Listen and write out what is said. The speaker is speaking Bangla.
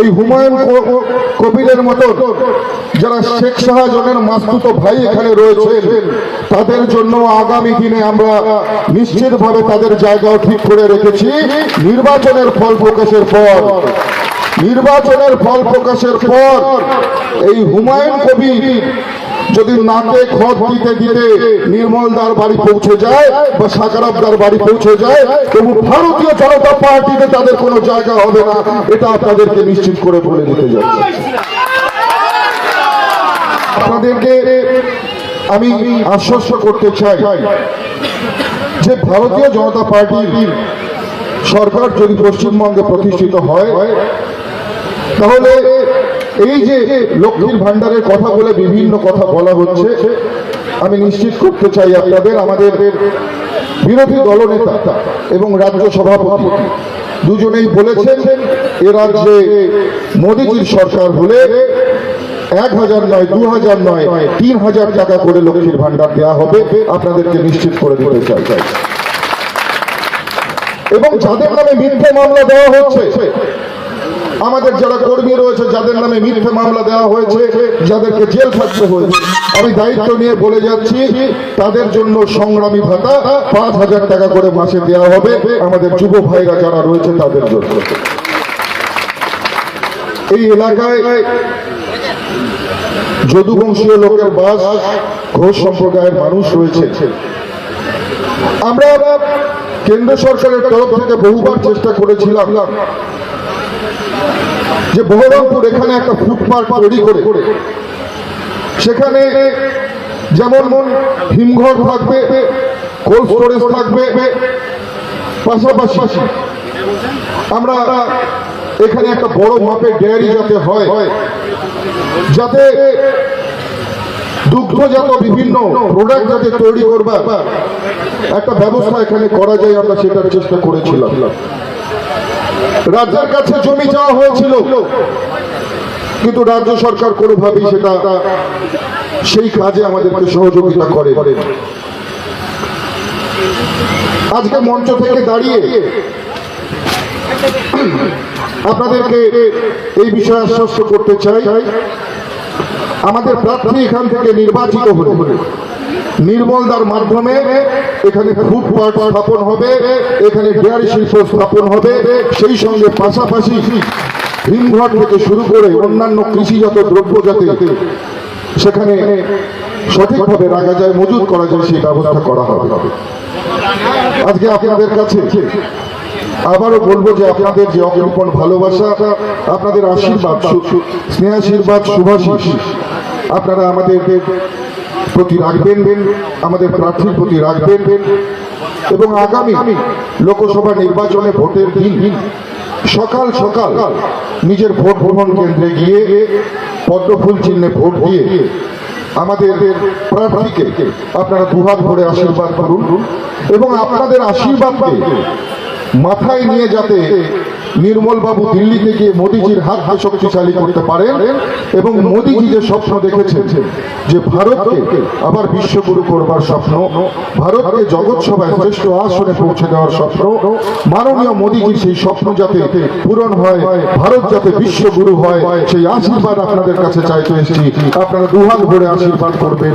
এই হুমায়ুন কবিরের মতো যারা শেখ শাহজনের মাস্তুত ভাই এখানে রয়েছেন, তাদের জন্য আগামী দিনে আমরা নিশ্চিতভাবে তাদের জায়গাও ঠিক করে রেখেছি। নির্বাচনের ফল প্রকাশের পর, নির্বাচনের ফল প্রকাশের পর এই হুমায়ুন কবির যদি নাকে খত দিতে দিতে নির্মলদার বাড়ি পৌঁছে যায় বা সাকারাবদার বাড়ি পৌঁছে যায়, তবু ভারতীয় জনতা পার্টিতে তাদের কোনো জায়গা হবে না। এটা আপনাদেরকে নিশ্চিত করে বলে দিতে যাচ্ছি। আপনাদেরকে আমি আশ্বস্ত করতে চাই যে ভারতীয় জনতা পার্টির সরকার যদি পশ্চিমবঙ্গে প্রতিষ্ঠিত হয়, তাহলে এই যে লক্ষ্মীর ভান্ডারের কথা বলে বিভিন্ন কথা বলা হচ্ছে, আমি নিশ্চিত করতে চাই আপনাদের, আমাদের বিরোধী দলনেতা এবং রাজ্য সভাপতি দুজনেই বলেছেন, এ রাজ্যে মোদীজির সরকার হলে এক হাজার নয়, দু হাজার নয়, তিন হাজার টাকা করে লক্ষ্মীর ভান্ডার দেওয়া হবে। আপনাদেরকে নিশ্চিত করে দিতে চাই। এবং যাদের নামে মিথ্যে মামলা দেওয়া হচ্ছে আমাদের যারা কর্মী রয়েছে, যাদের নামে মিথ্যে মামলা দেওয়া হয়েছে, যাদেরকে জেল থাকতে হয়েছে, আমি দায়িত্ব নিয়ে বলে যাচ্ছি, তাদের জন্য সংগ্রামী ভাতা পাঁচ হাজার টাকা করে মাসে দেওয়া হবে। আমাদের যুব ভাইরা যারা রয়েছে, তাদের জন্য। এই এলাকায় যদুবংশীয় লোকের বাস, ঘোষ সম্প্রদায়ের মানুষ রয়েছে। আমরা কেন্দ্র সরকারের তরফ থেকে বহুবার চেষ্টা করেছিলাম যে বহরমপুর এখানে একটা ফুটপাথ তৈরি করে। সেখানে যেমন হিমঘর থাকবে, কোল্ড স্টোরেজ থাকবে, পাশাপাশি আমরা এখানে একটা বড় মাপের ডেয়ারি যাতে হয়, যাতে দুগ্ধজাত বিভিন্ন প্রোডাক্ট যাতে তৈরি করবা একটা ব্যবস্থা এখানে করা যায়, আমরা সেটার চেষ্টা করেছিলাম। রাজ্যের কাছে জমি চাওয়া হয়েছিল। কিন্তু রাজ্য সরকার কোনোভাবেই সেটা সেই কাজে আমাদেরকে সহযোগিতা করে। আজকে মঞ্চ থেকে দাঁড়িয়ে আপনাদেরকে এই বিষয়ে আশ্বস্ত করতে চাই। আমাদের প্রার্থী এখান থেকে নির্বাচিত হলে। নির্মলদার মাধ্যমে এখানে ফুটপাথ স্থাপন হবে, এখানে ডেয়ারি শিল্প স্থাপন হবে, সেই সঙ্গে পাশাপাশি হিমঘর থেকে শুরু করে অন্যান্য কৃষিজাত দ্রব্য যাতে সেখানে সঠিকভাবে রাখা যায়, মজুত করা যায়, সেই ব্যবস্থা করা হবে। আজকে আপনাদের কাছে আবারও বলব যে আপনাদের যে অকল্পন ভালোবাসা, আপনাদের আশীর্বাদ, স্নেহাশীর্বাদ শুভাশিস আপনারা আমাদের প্রতি রাখবেন, আমাদের প্রার্থীর প্রতি রাখবেন, এবং আগামী লোকসভা নির্বাচনে ভোটের দিন সকাল সকাল নিজের ভোট গ্রহণ কেন্দ্রে গিয়ে পদ্মফুল চিহ্নে ভোট দিয়ে আমাদের প্রার্থীকে আপনারা দুহাত ভরে আশীর্বাদ করুন, এবং আপনাদের আশীর্বাদকে মাথায় নিয়ে যাতে নির্মল বাবু দিল্লি থেকে মোদিজির হাতকে শক্তিশালী করতে পারেন এবং মোদিজি যে স্বপ্ন দেখেছেন, যে ভারতকে আবার বিশ্বগুরু করবার স্বপ্ন, ভারতকে জগৎ সভায় শ্রেষ্ঠ আসনে পৌঁছে দেওয়ার স্বপ্ন, মাননীয় মোদিজির সেই স্বপ্ন যাতে পূরণ হয়, ভারত যাতে বিশ্বগুরু হয়, সেই আশীর্বাদ আপনাদের কাছে চাইতে এসেছি। আপনারা দুহাত ভরে আশীর্বাদ করবেন।